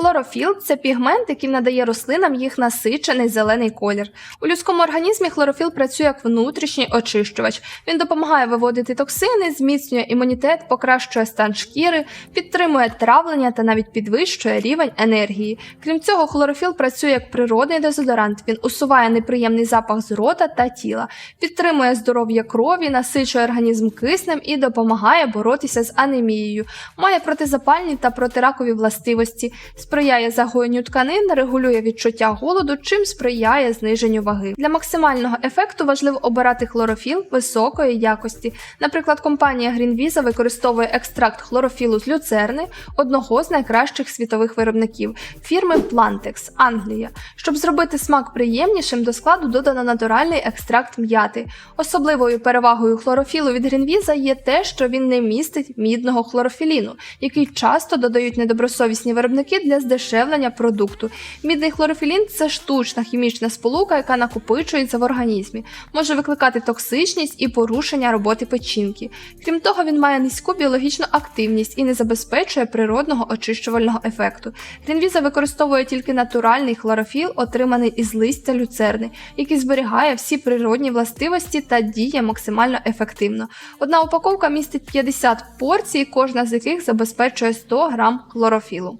Хлорофіл це пігмент, який надає рослинам їх насичений зелений колір. У людському організмі хлорофіл працює як внутрішній очищувач. Він допомагає виводити токсини, зміцнює імунітет, покращує стан шкіри, підтримує травлення та навіть підвищує рівень енергії. Крім цього, хлорофіл працює як природний дезодорант. Він усуває неприємний запах з рота та тіла, підтримує здоров'я крові, насичує організм киснем і допомагає боротися з анемією. Має протизапальні та протиракові властивості, сприяє загоєнню тканин, регулює відчуття голоду, чим сприяє зниженню ваги. Для максимального ефекту важливо обирати хлорофіл високої якості. Наприклад, компанія Greenvisa використовує екстракт хлорофілу з люцерни, одного з найкращих світових виробників фірми Plantex, Англія. Щоб зробити смак приємнішим, до складу додано натуральний екстракт м'яти. Особливою перевагою хлорофілу від Greenvisa є те, що він не містить мідного хлорофіліну, який часто додають недобросовісні виробники для здешевлення продукту. Мідний хлорофілін це штучна хімічна сполука, яка накопичується в організмі, може викликати токсичність і порушення роботи печінки. Крім того, він має низьку біологічну активність і не забезпечує природного очищувального ефекту. Грінвіза використовує тільки натуральний хлорофіл, отриманий із листя люцерни, який зберігає всі природні властивості та діє максимально ефективно. Одна упаковка містить 50 порцій, кожна з яких забезпечує 100 грам хлорофілу.